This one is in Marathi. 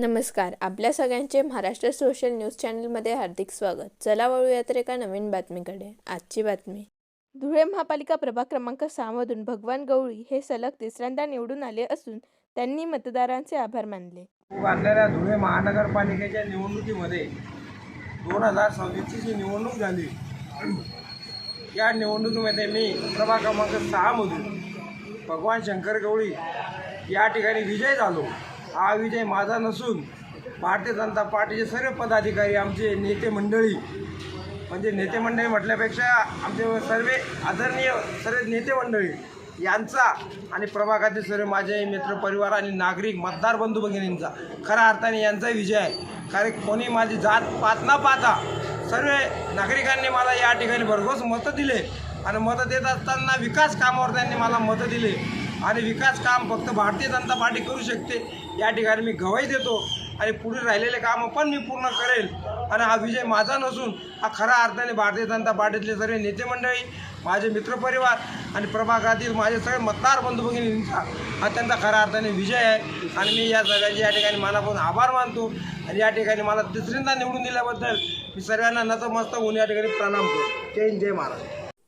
नमस्कार आपल्या सगळ्यांचे महाराष्ट्र सोशल न्यूज चॅनलमध्ये हार्दिक स्वागत. चला वळूया तर एका नवीन बातमीकडे. आजची बातमी. धुळे महापालिका प्रभाग क्रमांक सहामधून भगवान गवळी हे सलग तिसऱ्यांदा निवडून आले असून त्यांनी मतदारांचे आभार मानले. बांधलेल्या धुळे महानगरपालिकेच्या निवडणुकीमध्ये दोन हजार सव्वीसची जी निवडणूक झाली या निवडणुकीमध्ये मी प्रभाग क्रमांक सहामधून भगवान शंकर गवळी या ठिकाणी विजय झालो. हा विजय माझा नसून भारतीय जनता पार्टीचे सर्व पदाधिकारी आमचे नेते मंडळी म्हणजे नेते मंडळी म्हटल्यापेक्षा आमचे सर्व आदरणीय सर्व नेते मंडळी यांचा आणि प्रभागातील सर्व माझे मित्रपरिवार आणि नागरिक मतदार बंधू भगिनींचा खऱ्या अर्थाने यांचा विजय आहे. कारण कोणी माझी जात पात न पाहता सर्व नागरिकांनी मला या ठिकाणी भरघोस मतं दिले आणि मतं देत असताना विकास कामावर त्यांनी मला मतं दिले. आणि विकास काम फक्त भारतीय जनता पार्टी करू शकते. या ठिकाणी मी गवाही देतो आणि पुढे राहिलेले कामं पण मी पूर्ण करेल. आणि हा विजय माझा नसून हा खऱ्या अर्थाने भारतीय जनता पार्टीतले सर्व नेते मंडळी माझे मित्रपरिवार आणि प्रभागातील माझे सगळे मतदार बंधू भगिनींचा हा त्यांचा खऱ्या अर्थाने विजय आहे. आणि मी या सगळ्यांचे या ठिकाणी मनापासून आभार मानतो आणि या ठिकाणी मला तिसऱ्यांदा निवडून दिल्याबद्दल मी सर्वांना नतमस्तक होऊन या ठिकाणी प्रणाम करतो. जय हिंद जय महाराज